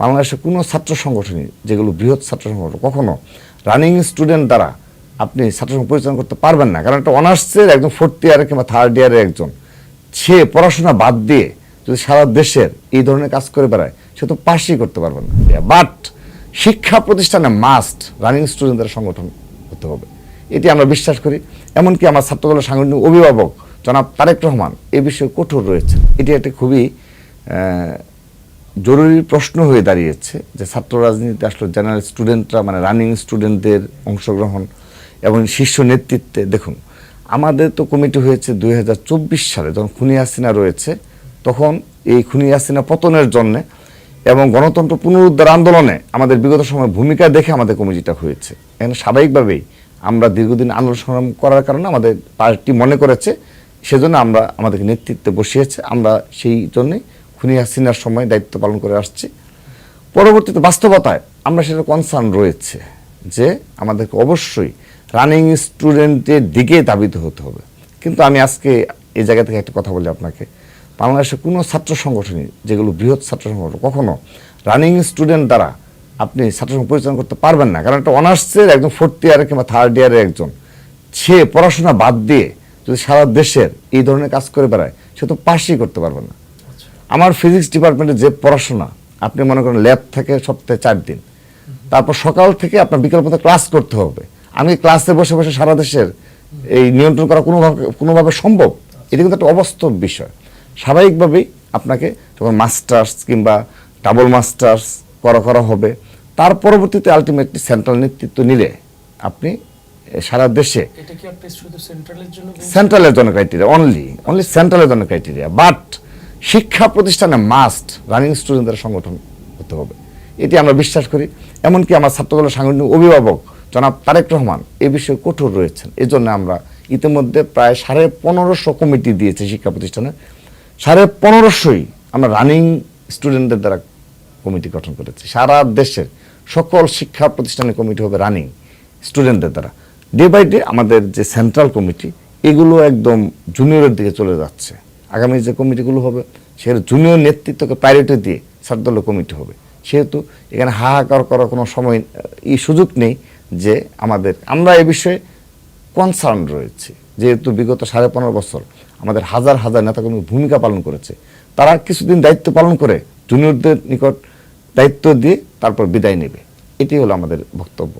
বাংলাদেশে কোনো ছাত্র সংগঠনই যেগুলো বৃহৎ ছাত্র সংগঠন, কখনো রানিং স্টুডেন্ট দ্বারা আপনি ছাত্র পরিচালনা করতে পারবেন না। কারণ একটা অনার্সের একজন ফোর্থ ইয়ারে কিংবা থার্ড ইয়ারের একজন, সে পড়াশোনা বাদ দিয়ে যদি সারা দেশের এই ধরনের কাজ করে বেড়ায়, সে তো পাশই করতে পারবে না। বাট শিক্ষা প্রতিষ্ঠানে মাস্ট রানিং স্টুডেন্টদের সংগঠন হতে হবে। এটি আমরা বিশ্বাস করি। এমনকি আমার ছাত্রদলের সাংগঠনিক অভিভাবক জনাব তারেক রহমান এ বিষয়ে কঠোর রয়েছে এটি একটি খুবই জরুরি প্রশ্ন হয়ে দাঁড়িয়েছে যে ছাত্র রাজনীতিতে আসলে জেনারেল স্টুডেন্টরা মানে রানিং স্টুডেন্টদের অংশগ্রহণ এবং শীর্ষ নেতৃত্বে, দেখুন, আমাদের তো কমিটি হয়েছে দুই হাজার চব্বিশ সালে, যখন খুনি হাসিনা রয়েছে, তখন এই খুনি হাসিনা পতনের জন্যে এবং গণতন্ত্র পুনরুদ্ধার আন্দোলনে আমাদের বিগত সময় ভূমিকা দেখে আমাদের কমিটিটা হয়েছে। এখানে স্বাভাবিকভাবেই আমরা দীর্ঘদিন আন্দোলন সংগ্রাম করার কারণে আমাদের পার্টি মনে করেছে, সেজন্য আমরা আমাদেরকে নেতৃত্বে বসিয়েছে, আমরা সেই জন্যই খুনি হাসিনার সময় দায়িত্ব পালন করে আসছি। পরবর্তীতে বাস্তবতায় আমরা সেটা কনসার্ন রয়েছে যে আমাদেরকে অবশ্যই রানিং স্টুডেন্টের দিকে দাবিত হতে হবে। কিন্তু আমি আজকে এই জায়গা থেকে একটা কথা বলি আপনাকে। বাংলাদেশে কোনো ছাত্র সংগঠনই, যেগুলো বৃহৎ ছাত্র সংগঠন, কখনো রানিং স্টুডেন্ট দ্বারা আপনি ছাত্র পরিচালনা করতে পারবেন না। কারণ একটা অনার্সের একজন ফোর্থ ইয়ারে কিংবা থার্ড ইয়ারের একজন, সে পড়াশোনা বাদ দিয়ে যদি সারা দেশের এই ধরনের কাজ করে বেড়ায়, সে তো পাশই করতে পারবে না। আমার ফিজিক্স ডিপার্টমেন্টে যে পড়াশোনা আপনি মনে করেন ল্যাব থেকে সপ্তাহে চার দিন তারপর সকাল থেকে আপনার বিকাল পর্যন্ত ক্লাস করতে হবে। আমি ক্লাসে বসে বসে সারা দেশের এই নিয়ন্ত্রণ করা কোনোভাবে কোনোভাবে সম্ভব? এটা কিন্তু একটা অবাস্তব বিষয়। স্বাভাবিকভাবেই আপনাকে যখন মাস্টার্স কিংবা ডাবল মাস্টার্স করা করা হবে তার পরবর্তীতে আলটিমেটলি সেন্ট্রাল নেতৃত্ব নিলে আপনি সারা দেশে? সেন্ট্রালের জন্য ক্রাইটেরিয়া অনলি অনলি সেন্ট্রালের জন্য ক্রাইটেরিয়া বাট শিক্ষা প্রতিষ্ঠানে মাস্ট রানিং স্টুডেন্টদের সংগঠন হতে হবে। এটি আমরা বিশ্বাস করি। এমনকি আমার ছাত্রদলের সাংগঠনিক অভিভাবক জনাব তারেক রহমান এ বিষয়ে কঠোর রয়েছেন। এই জন্য আমরা ইতিমধ্যে প্রায় সাড়ে পনেরোশো কমিটি দিয়েছে শিক্ষা প্রতিষ্ঠানে। সাড়ে পনেরোশোই আমরা রানিং স্টুডেন্টদের দ্বারা কমিটি গঠন করেছি। সারা দেশের সকল শিক্ষা প্রতিষ্ঠানের কমিটি হবে রানিং স্টুডেন্টদের দ্বারা। ডে বাই ডে আমাদের যে সেন্ট্রাল কমিটি, এগুলো একদম জুনিয়রের দিকে চলে যাচ্ছে। আগামী যে কমিটিগুলো হবে সেটা জুনিয়র নেতৃত্বকে প্রায়োরিটি দিয়ে সাতদলীয় কমিটি হবে। সেহেতু এখানে হাহাকার করার কোনো সময় এই সুযোগ নেই যে আমাদের, আমরা এ বিষয়ে কনসার্ন রয়েছে। যেহেতু বিগত সাড়ে পনেরো বছর আমাদের হাজার হাজার নেতাকর্মী ভূমিকা পালন করেছে, তারা কিছুদিন দায়িত্ব পালন করে জুনিয়রদের নিকট দায়িত্ব দিয়ে তারপর বিদায় নেবে। এটি হলো আমাদের বক্তব্য।